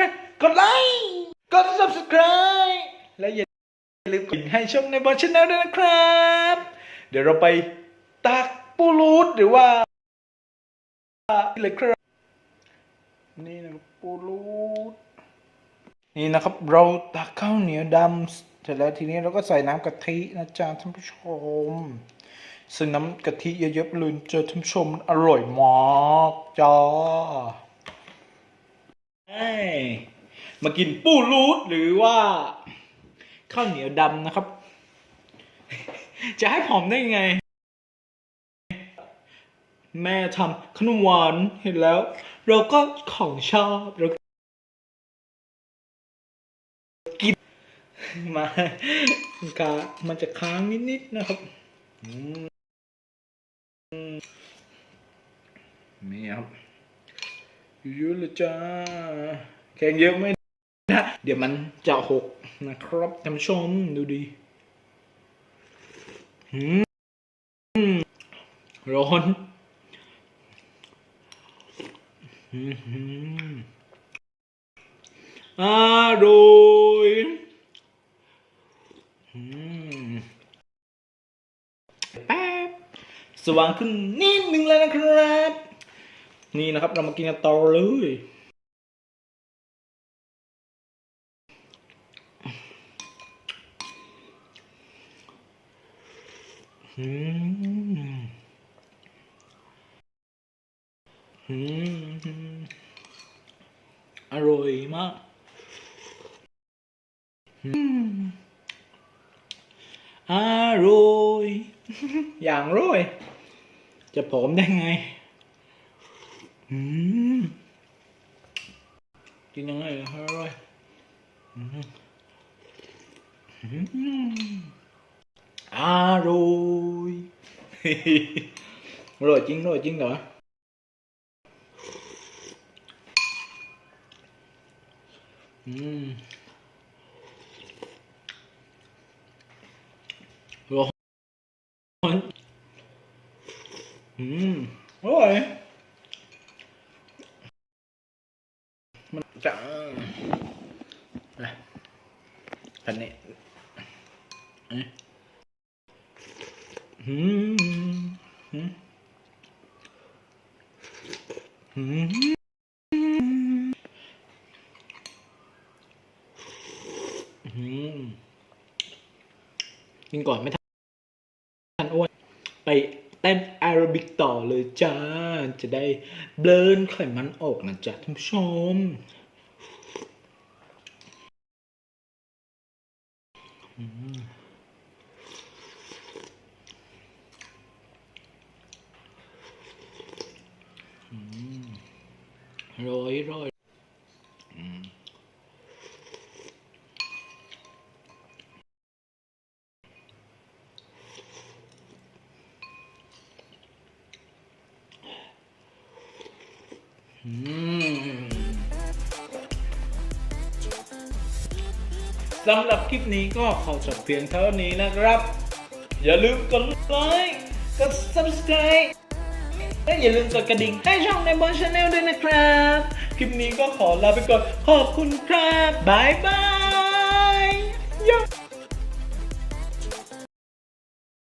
กันกดไลค์กด subscribe และอย่าลืมกดให้ช่องในบอลชแนลด้วยนะครับ เดี๋ยวเราไปตักปูรูดหรือว่าเลยครับนี่นะครับปูรูดนี่นะครับเราตักข้าวเหนียวดำเสร็จแล้วทีนี้เราก็ใส่น้ำกะทินะจ๊ะท่านผู้ชมซึ่งน้ำกะทิเยอะๆเลยเจอท่านผู้ชมอร่อยมากจ้า มากินปูรูดหรือว่า ข้าวเหนียวดำนะครับ จะให้ผอมได้ยังไง แม่ทำขนมหวานเห็นแล้ว เราก็ของชอบเรากินมากามันจะค้างนิดๆนะครับอืมนี่ครับ ยอะเลยจ้า แข่งเยอะไม่ได้เดี๋ยวมันจะหกนะครับท่านผู้ชมดูดีอืมร้อนอืมอร่อยอืมแป๊บ สว่างขึ้นนิดนึงแล้วนะครับ นี่นะครับ เรามากินกันต่อเลยอืมอืมอร่อยมากอืมอร่อย อย่างร่อย จะผอมได้ไง อืมกินยังไงล่ะอร่อยอืมอืมอร่อย อร่อยจริงอร่อยจริงเหรอ อื อันจะนะอันนี้อืมอืมอืมอืมกินก่อนไม่ทันทันอ้วนไป ต้นแอโรบิกต่อเลยจ้า จะได้เบลนไขมันออกนะจ๊ะท่านผู้ชมอืมอืมร้อยร้อย สำหรับคลิปนี้ก็ขอจบเพียงเท่านี้นะครับ อย่าลืมกดไลค์กด subscribe และอย่าลืมกดกระดิ่งให้ช่องในบอลชาแนลด้วยนะครับ คลิปนี้ก็ขอลาไปก่อน ขอบคุณครับ บายบาย